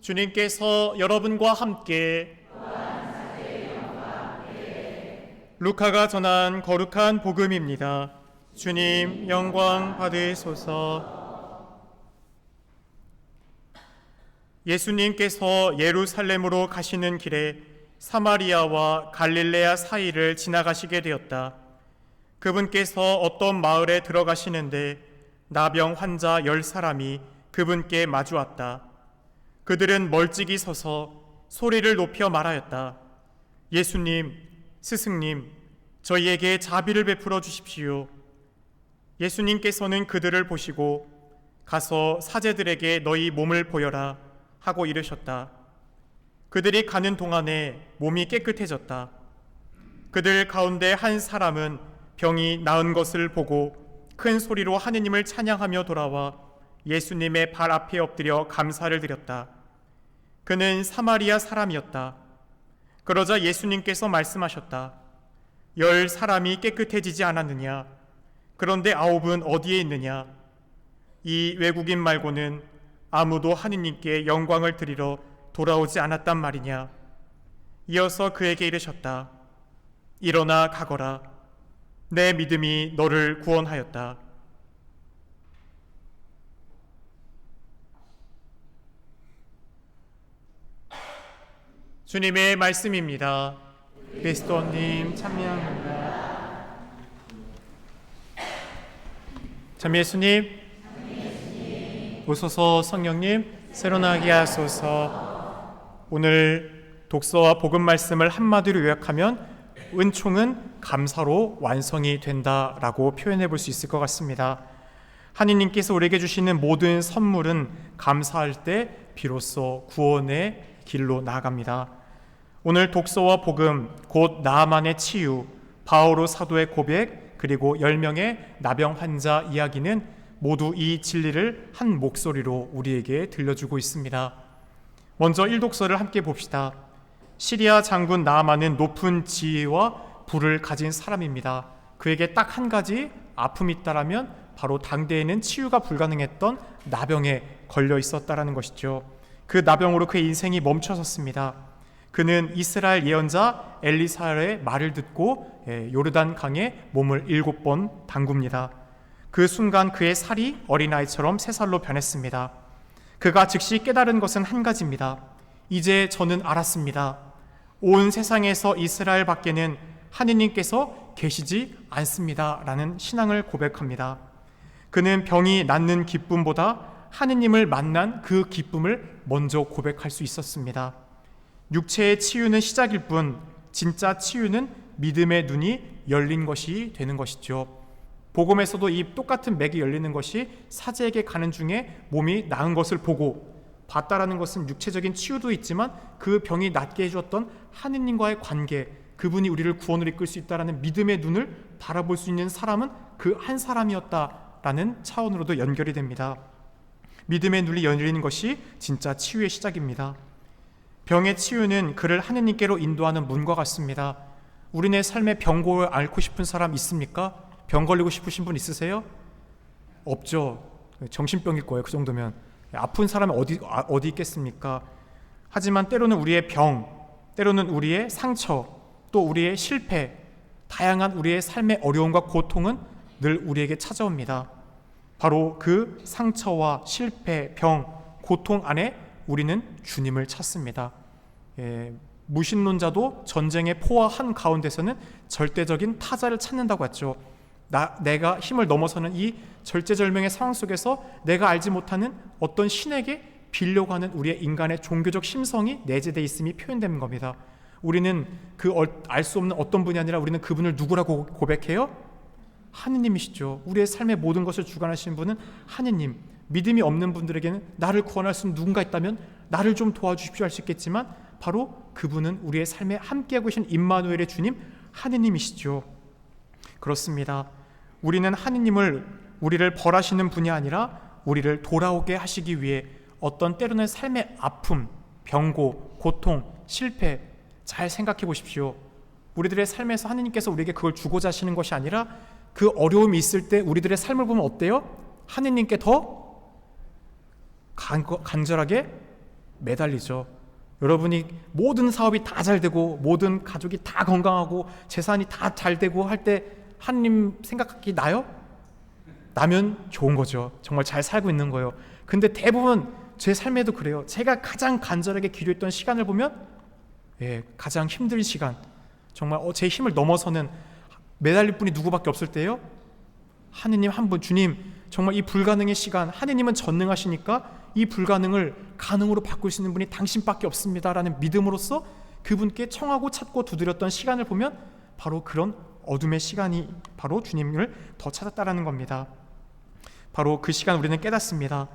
주님께서 여러분과 함께 루카가 전한 거룩한 복음입니다. 주님 영광 받으소서. 예수님께서 예루살렘으로 가시는 길에 사마리아와 갈릴레아 사이를 지나가시게 되었다. 그분께서 어떤 마을에 들어가시는데 나병 환자 열 사람이 그분께 마주 왔다. 그들은 멀찍이 서서 소리를 높여 말하였다. 예수님, 스승님, 저희에게 자비를 베풀어 주십시오. 예수님께서는 그들을 보시고 가서 사제들에게 너희 몸을 보여라 하고 이르셨다. 그들이 가는 동안에 몸이 깨끗해졌다. 그들 가운데 한 사람은 병이 나은 것을 보고 큰 소리로 하느님을 찬양하며 돌아와 예수님의 발 앞에 엎드려 감사를 드렸다. 그는 사마리아 사람이었다. 그러자 예수님께서 말씀하셨다. 열 사람이 깨끗해지지 않았느냐? 그런데 아홉은 어디에 있느냐? 이 외국인 말고는 아무도 하느님께 영광을 드리러 돌아오지 않았단 말이냐? 이어서 그에게 이르셨다. 일어나 가거라. 내 믿음이 너를 구원하였다. 주님의 말씀입니다. 그리스도님 참여합니다. 참 예수님, 오소서 성령님, 새로나게 하소서. 오늘 독서와 복음 말씀을 한마디로 요약하면 은총은 감사로 완성이 된다라고 표현해 볼 수 있을 것 같습니다. 하느님께서 우리에게 주시는 모든 선물은 감사할 때 비로소 구원의 길로 나아갑니다. 오늘 독서와 복음, 곧 나만의 치유, 바오로 사도의 고백, 그리고 10명의 나병 환자 이야기는 모두 이 진리를 한 목소리로 우리에게 들려주고 있습니다. 먼저 1독서를 함께 봅시다. 시리아 장군 나아만은 높은 지혜와 부를 가진 사람입니다. 그에게 딱 한 가지 아픔이 있다라면 바로 당대에는 치유가 불가능했던 나병에 걸려 있었다라는 것이죠. 그 나병으로 그의 인생이 멈춰섰습니다. 그는 이스라엘 예언자 엘리사의 말을 듣고 예, 요르단 강에 몸을 일곱 번 담굽니다. 그 순간 그의 살이 어린아이처럼 새 살로 변했습니다. 그가 즉시 깨달은 것은 한 가지입니다. 이제 저는 알았습니다. 온 세상에서 이스라엘 밖에는 하느님께서 계시지 않습니다. 라는 신앙을 고백합니다. 그는 병이 낫는 기쁨보다 하느님을 만난 그 기쁨을 먼저 고백할 수 있었습니다. 육체의 치유는 시작일 뿐 진짜 치유는 믿음의 눈이 열린 것이 되는 것이죠. 복음에서도 이 똑같은 맥이 열리는 것이 사제에게 가는 중에 몸이 나은 것을 보고 봤다라는 것은 육체적인 치유도 있지만 그 병이 낫게 해주었던 하느님과의 관계, 그분이 우리를 구원으로 이끌 수 있다라는 믿음의 눈을 바라볼 수 있는 사람은 그 한 사람이었다라는 차원으로도 연결이 됩니다. 믿음의 눈이 열리는 것이 진짜 치유의 시작입니다. 병의 치유는 그를 하느님께로 인도하는 문과 같습니다. 우리네 삶의 병고를 앓고 싶은 사람 있습니까? 병 걸리고 싶으신 분 있으세요? 없죠. 정신병일 거예요. 그 정도면 아픈 사람이 어디 아, 어디 있겠습니까? 하지만 때로는 우리의 병, 때로는 우리의 상처, 또 우리의 실패, 다양한 우리의 삶의 어려움과 고통은 늘 우리에게 찾아옵니다. 바로 그 상처와 실패, 병, 고통 안에 우리는 주님을 찾습니다. 예, 무신론자도 전쟁의 포화 한 가운데서는 절대적인 타자를 찾는다고 했죠. 나, 내가 힘을 넘어서는 이 절제절명의 상황 속에서 내가 알지 못하는 어떤 신에게 빌려고 하는 우리의 인간의 종교적 심성이 내재되어 있음이 표현되는 겁니다. 우리는 그 알 수 없는 어떤 분이 아니라 우리는 그분을 누구라고 고백해요? 하느님이시죠. 우리의 삶의 모든 것을 주관하시는 분은 하느님. 믿음이 없는 분들에게는 나를 구원할 수 있는 누군가 있다면 나를 좀 도와주십시오 할 수 있겠지만 바로 그분은 우리의 삶에 함께하고 계신 임마누엘의 주님 하느님이시죠. 그렇습니다. 우리는 하느님을 우리를 벌하시는 분이 아니라 우리를 돌아오게 하시기 위해 어떤 때로는 삶의 아픔, 병고, 고통, 실패 잘 생각해 보십시오. 우리들의 삶에서 하느님께서 우리에게 그걸 주고자 하시는 것이 아니라 그 어려움이 있을 때 우리들의 삶을 보면 어때요? 하느님께 더 간, 간절하게 매달리죠. 여러분이 모든 사업이 다 잘 되고 모든 가족이 다 건강하고 재산이 다 잘 되고 할 때 하나님 생각하기 나요? 나면 좋은 거죠. 정말 잘 살고 있는 거예요. 근데 대부분 제 삶에도 그래요. 제가 가장 간절하게 기도했던 시간을 보면 예, 가장 힘든 시간. 정말 어, 제 힘을 넘어서는 매달릴 분이 누구밖에 없을 때요. 하느님 한 분, 주님, 정말 이 불가능의 시간, 하느님은 전능하시니까 이 불가능을 가능으로 바꿀 수 있는 분이 당신밖에 없습니다라는 믿음으로써 그분께 청하고 찾고 두드렸던 시간을 보면 바로 그런 어둠의 시간이 바로 주님을 더 찾았다라는 겁니다. 바로 그 시간 우리는 깨닫습니다.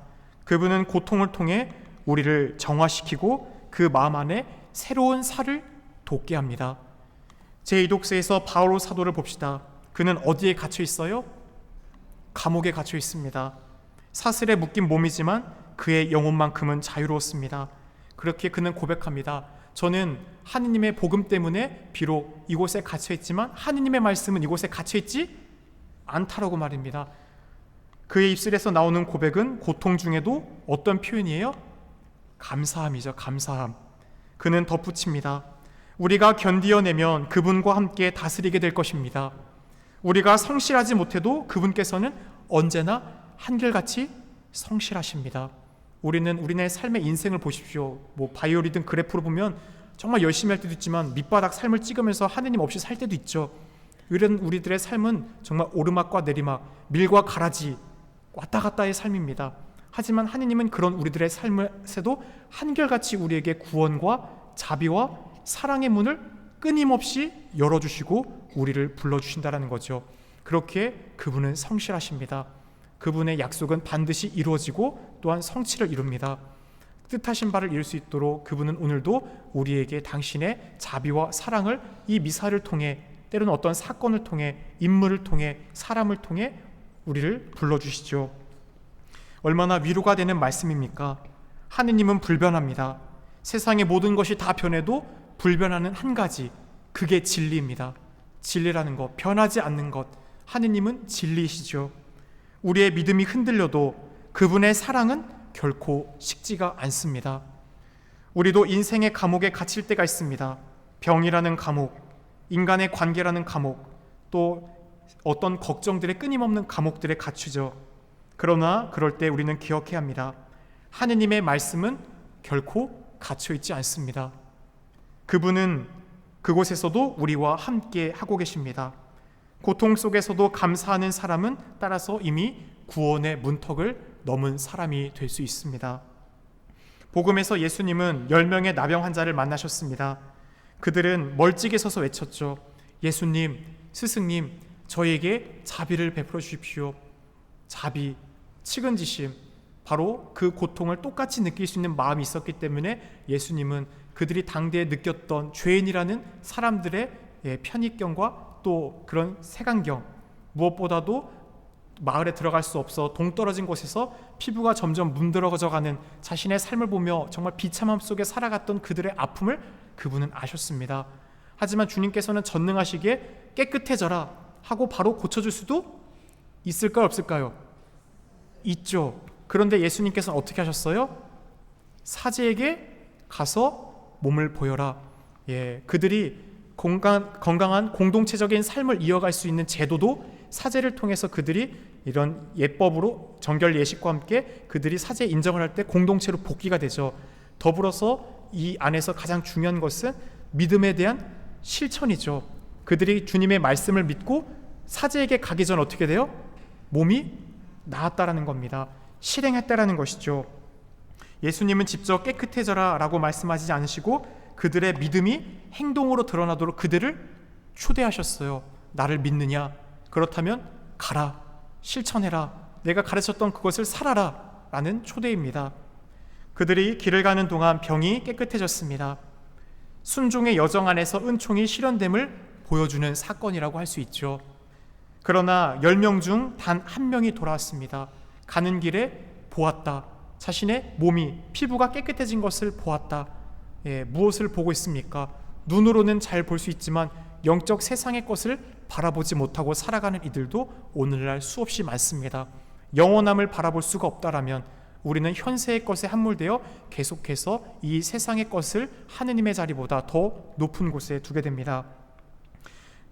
그분은 고통을 통해 우리를 정화시키고 그 마음 안에 새로운 살을 돋게 합니다. 제2독서에서 바오로 사도를 봅시다. 그는 어디에 갇혀 있어요? 감옥에 갇혀 있습니다. 사슬에 묶인 몸이지만 그의 영혼만큼은 자유로웠습니다. 그렇게 그는 고백합니다. 저는 하느님의 복음 때문에 비록 이곳에 갇혀 있지만 하느님의 말씀은 이곳에 갇혀 있지 않다라고 말입니다. 그의 입술에서 나오는 고백은 고통 중에도 어떤 표현이에요? 감사함이죠. 감사함. 그는 덧붙입니다. 우리가 견디어내면 그분과 함께 다스리게 될 것입니다. 우리가 성실하지 못해도 그분께서는 언제나 한결같이 성실하십니다. 우리는 우리네 삶의 인생을 보십시오. 뭐 바이오리든 그래프로 보면 정말 열심히 할 때도 있지만 밑바닥 삶을 찍으면서 하느님 없이 살 때도 있죠. 이런 우리들의 삶은 정말 오르막과 내리막, 밀과 가라지 왔다 갔다의 삶입니다. 하지만 하느님은 그런 우리들의 삶에서도 한결같이 우리에게 구원과 자비와 사랑의 문을 끊임없이 열어주시고 우리를 불러주신다라는 거죠. 그렇게 그분은 성실하십니다. 그분의 약속은 반드시 이루어지고 또한 성취를 이룹니다. 뜻하신 바를 이룰 수 있도록 그분은 오늘도 우리에게 당신의 자비와 사랑을 이 미사를 통해 때로는 어떤 사건을 통해 인물을 통해 사람을 통해 우리를 불러주시죠. 얼마나 위로가 되는 말씀입니까? 하느님은 불변합니다. 세상의 모든 것이 다 변해도 불변하는 한 가지, 그게 진리입니다. 진리라는 것, 변하지 않는 것. 하느님은 진리시죠. 우리의 믿음이 흔들려도 그분의 사랑은 결코 식지가 않습니다. 우리도 인생의 감옥에 갇힐 때가 있습니다. 병이라는 감옥, 인간의 관계라는 감옥, 또 어떤 걱정들의 끊임없는 감옥들에 갇히죠. 그러나 그럴 때 우리는 기억해야 합니다. 하느님의 말씀은 결코 갇혀 있지 않습니다. 그분은 그곳에서도 우리와 함께 하고 계십니다. 고통 속에서도 감사하는 사람은 따라서 이미 구원의 문턱을 넘은 사람이 될 수 있습니다. 복음에서 예수님은 10명의 나병 환자를 만나셨습니다. 그들은 멀찍이 서서 외쳤죠. 예수님, 스승님, 저에게 자비를 베풀어 주십시오. 자비, 측은지심, 바로 그 고통을 똑같이 느낄 수 있는 마음이 있었기 때문에 예수님은 그들이 당대에 느꼈던 죄인이라는 사람들의 예, 편익경과 또 그런 색안경 무엇보다도 마을에 들어갈 수 없어 동떨어진 곳에서 피부가 점점 문드러져 가는 자신의 삶을 보며 정말 비참함 속에 살아갔던 그들의 아픔을 그분은 아셨습니다. 하지만 주님께서는 전능하시기에 깨끗해져라 하고 바로 고쳐줄 수도 있을까요 없을까요? 있죠. 그런데 예수님께서는 어떻게 하셨어요? 사제에게 가서 몸을 보여라. 예, 그들이 건강, 건강한 공동체적인 삶을 이어갈 수 있는 제도도 사제를 통해서 그들이 이런 예법으로 정결 예식과 함께 그들이 사제 인정을 할 때 공동체로 복귀가 되죠. 더불어서 이 안에서 가장 중요한 것은 믿음에 대한 실천이죠. 그들이 주님의 말씀을 믿고 사제에게 가기 전 어떻게 돼요? 몸이 나았다라는 겁니다. 실행했다라는 것이죠. 예수님은 직접 깨끗해져라 라고 말씀하지 않으시고 그들의 믿음이 행동으로 드러나도록 그들을 초대하셨어요. 나를 믿느냐? 그렇다면 가라. 실천해라. 내가 가르쳤던 그것을 살아라. 라는 초대입니다. 그들이 길을 가는 동안 병이 깨끗해졌습니다. 순종의 여정 안에서 은총이 실현됨을 보여주는 사건이라고 할 수 있죠. 그러나 10명 중 단 한 명이 돌아왔습니다. 가는 길에 보았다. 자신의 몸이 피부가 깨끗해진 것을 보았다. 예, 무엇을 보고 있습니까? 눈으로는 잘 볼 수 있지만 영적 세상의 것을 바라보지 못하고 살아가는 이들도 오늘날 수없이 많습니다. 영원함을 바라볼 수가 없다라면 우리는 현세의 것에 함몰되어 계속해서 이 세상의 것을 하느님의 자리보다 더 높은 곳에 두게 됩니다.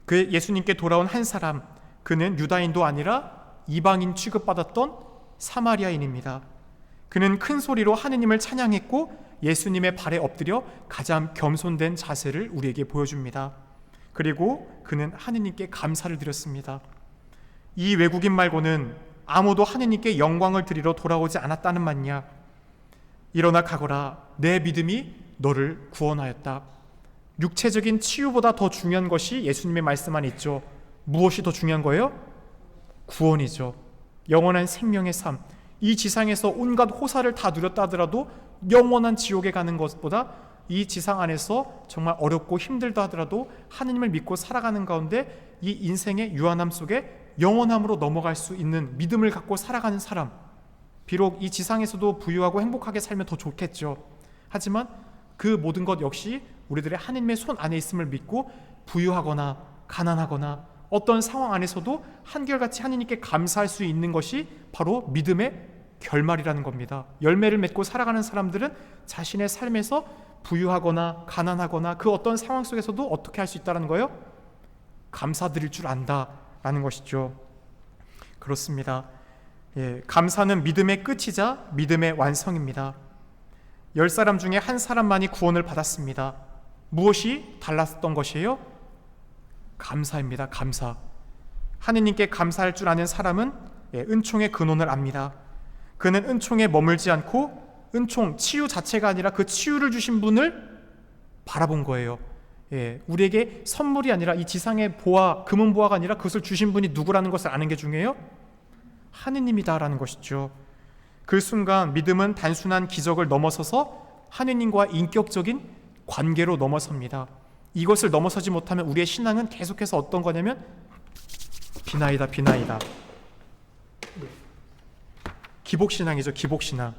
그 예수님께 돌아온 한 사람, 그는 유다인도 아니라 이방인 취급받았던 사마리아인입니다. 그는 큰 소리로 하느님을 찬양했고 예수님의 발에 엎드려 가장 겸손된 자세를 우리에게 보여줍니다. 그리고 그는 하느님께 감사를 드렸습니다. 이 외국인 말고는 아무도 하느님께 영광을 드리러 돌아오지 않았다는 말이냐? 일어나 가거라. 내 믿음이 너를 구원하였다. 육체적인 치유보다 더 중요한 것이 예수님의 말씀 안에 있죠. 무엇이 더 중요한 거예요? 구원이죠. 영원한 생명의 삶. 이 지상에서 온갖 호사를 다 누렸다 하더라도 영원한 지옥에 가는 것보다 이 지상 안에서 정말 어렵고 힘들다 하더라도 하느님을 믿고 살아가는 가운데 이 인생의 유한함 속에 영원함으로 넘어갈 수 있는 믿음을 갖고 살아가는 사람. 비록 이 지상에서도 부유하고 행복하게 살면 더 좋겠죠. 하지만 그 모든 것 역시 우리들의 하느님의 손 안에 있음을 믿고 부유하거나 가난하거나 어떤 상황 안에서도 한결같이 하느님께 감사할 수 있는 것이 바로 믿음의 결말이라는 겁니다. 열매를 맺고 살아가는 사람들은 자신의 삶에서 부유하거나 가난하거나 그 어떤 상황 속에서도 어떻게 할 수 있다는 거예요? 감사드릴 줄 안다라는 것이죠. 그렇습니다. 예, 감사는 믿음의 끝이자 믿음의 완성입니다. 열 사람 중에 한 사람만이 구원을 받았습니다. 무엇이 달랐던 것이에요? 감사입니다. 감사. 하느님께 감사할 줄 아는 사람은 예, 은총의 근원을 압니다. 그는 은총에 머물지 않고 은총, 치유 자체가 아니라 그 치유를 주신 분을 바라본 거예요. 예, 우리에게 선물이 아니라 이 지상의 보화, 금은 보화가 아니라 그것을 주신 분이 누구라는 것을 아는 게 중요해요. 하느님이다라는 것이죠. 그 순간 믿음은 단순한 기적을 넘어서서 하느님과 인격적인 관계로 넘어섭니다. 이것을 넘어서지 못하면 우리의 신앙은 계속해서 어떤 거냐면 비나이다 비나이다. 기복 신앙이죠. 기복 신앙.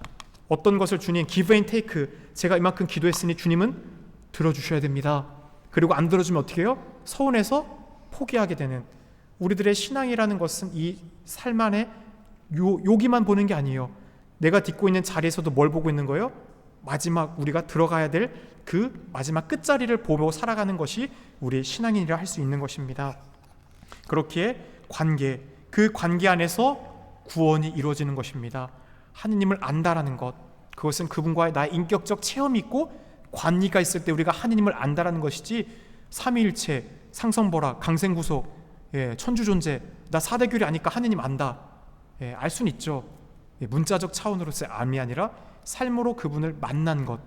어떤 것을 주님 give and take 제가 이만큼 기도했으니 주님은 들어주셔야 됩니다. 그리고 안 들어주면 어떻게 해요? 서운해서 포기하게 되는 우리들의 신앙이라는 것은 이 삶 안에 요, 여기만 보는 게 아니에요. 내가 딛고 있는 자리에서도 뭘 보고 있는 거예요? 마지막 우리가 들어가야 될 그 마지막 끝자리를 보고 살아가는 것이 우리의 신앙인이라 할 수 있는 것입니다. 그렇기에 관계, 그 관계 안에서 구원이 이루어지는 것입니다. 하느님을 안다라는 것, 그것은 그분과의 나의 인격적 체험이 있고 관리가 있을 때 우리가 하느님을 안다라는 것이지 삼위일체, 상성보라, 강생구속, 예, 천주존재, 나 사대교리 아니까 하느님 안다. 예, 알 수는 있죠. 예, 문자적 차원으로서의 암이 아니라 삶으로 그분을 만난 것,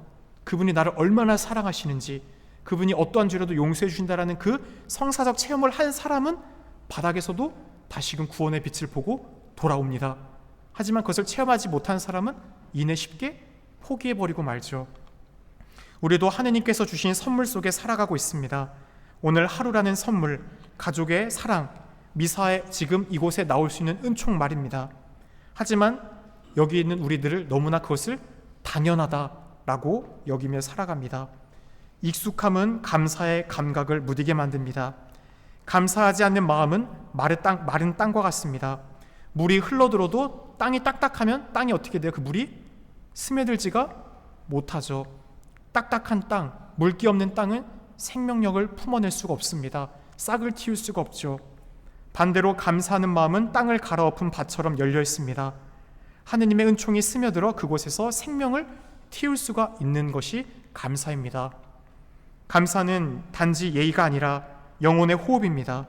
그분이 나를 얼마나 사랑하시는지, 그분이 어떠한 죄라도 용서해 주신다라는 그 성사적 체험을 한 사람은 바닥에서도 다시금 구원의 빛을 보고 돌아옵니다. 하지만 그것을 체험하지 못한 사람은 이내 쉽게 포기해 버리고 말죠. 우리도 하느님께서 주신 선물 속에 살아가고 있습니다. 오늘 하루라는 선물, 가족의 사랑, 미사에 지금 이곳에 나올 수 있는 은총 말입니다. 하지만 여기 있는 우리들을 너무나 그것을 당연하다라고 여기며 살아갑니다. 익숙함은 감사의 감각을 무디게 만듭니다. 감사하지 않는 마음은 마른, 땅, 마른 땅과 같습니다. 물이 흘러들어도 땅이 딱딱하면 땅이 어떻게 돼요? 그 물이 스며들지가 못하죠. 딱딱한 땅, 물기 없는 땅은 생명력을 품어낼 수가 없습니다. 싹을 틔울 수가 없죠. 반대로 감사하는 마음은 땅을 갈아엎은 밭처럼 열려 있습니다. 하느님의 은총이 스며들어 그곳에서 생명을 틔울 수가 있는 것이 감사입니다. 감사는 단지 예의가 아니라 영혼의 호흡입니다.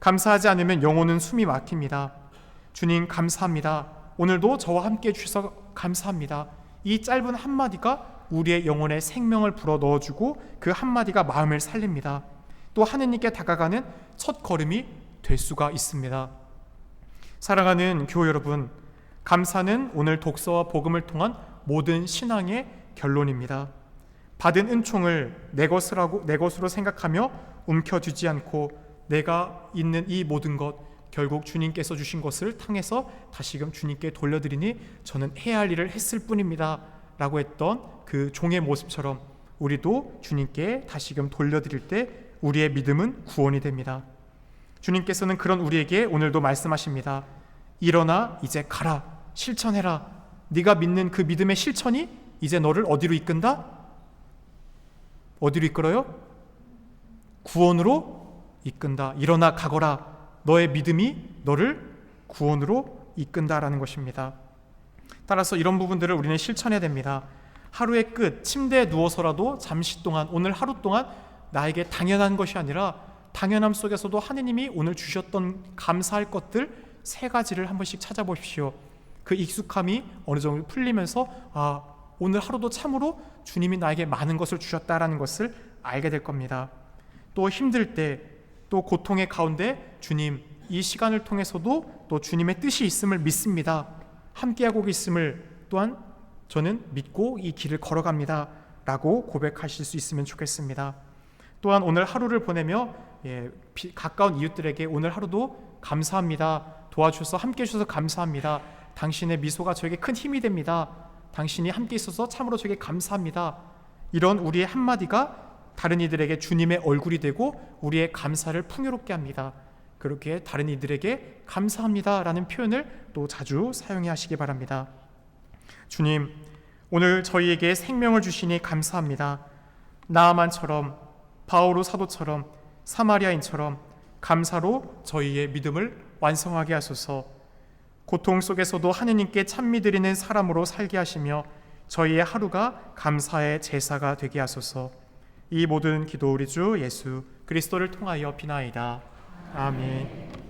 감사하지 않으면 영혼은 숨이 막힙니다. 주님 감사합니다. 오늘도 저와 함께 주셔서 감사합니다. 이 짧은 한마디가 우리의 영혼에 생명을 불어 넣어주고 그 한마디가 마음을 살립니다. 또 하느님께 다가가는 첫 걸음이 될 수가 있습니다. 사랑하는 교회 여러분, 감사는 오늘 독서와 복음을 통한 모든 신앙의 결론입니다. 받은 은총을 내 것이라고 내 것으로 생각하며 움켜쥐지 않고 내가 있는 이 모든 것 결국 주님께서 주신 것을 탕해서 다시금 주님께 돌려드리니 저는 해야 할 일을 했을 뿐입니다. 라고 했던 그 종의 모습처럼 우리도 주님께 다시금 돌려드릴 때 우리의 믿음은 구원이 됩니다. 주님께서는 그런 우리에게 오늘도 말씀하십니다. 일어나 이제 가라. 실천해라. 네가 믿는 그 믿음의 실천이 이제 너를 어디로 이끈다? 어디로 이끌어요? 구원으로 이끈다. 일어나 가거라. 너의 믿음이 너를 구원으로 이끈다라는 것입니다. 따라서 이런 부분들을 우리는 실천해야 됩니다. 하루의 끝, 침대에 누워서라도 잠시 동안, 오늘 하루 동안 나에게 당연한 것이 아니라 당연함 속에서도 하느님이 오늘 주셨던 감사할 것들 세 가지를 한 번씩 찾아보십시오. 그 익숙함이 어느 정도 풀리면서 아, 오늘 하루도 참으로 주님이 나에게 많은 것을 주셨다라는 것을 알게 될 겁니다. 또 힘들 때, 또 고통의 가운데 주님 이 시간을 통해서도 또 주님의 뜻이 있음을 믿습니다. 함께하고 있음을 또한 저는 믿고 이 길을 걸어갑니다. 라고 고백하실 수 있으면 좋겠습니다. 또한 오늘 하루를 보내며 예, 비- 가까운 이웃들에게 오늘 하루도 감사합니다. 도와주셔서 함께 해주셔서 감사합니다. 당신의 미소가 저에게 큰 힘이 됩니다. 당신이 함께 있어서 참으로 저에게 감사합니다. 이런 우리의 한마디가 다른 이들에게 주님의 얼굴이 되고 우리의 감사를 풍요롭게 합니다. 그렇게 다른 이들에게 감사합니다라는 표현을 또 자주 사용해 하시기 바랍니다. 주님, 오늘 저희에게 생명을 주시니 감사합니다. 나아만처럼 바오로 사도처럼 사마리아인처럼 감사로 저희의 믿음을 완성하게 하소서. 고통 속에서도 하느님께 찬미 드리는 사람으로 살게 하시며 저희의 하루가 감사의 제사가 되게 하소서. 이 모든 기도 우리 주 예수 그리스도를 통하여 비나이다. 아멘.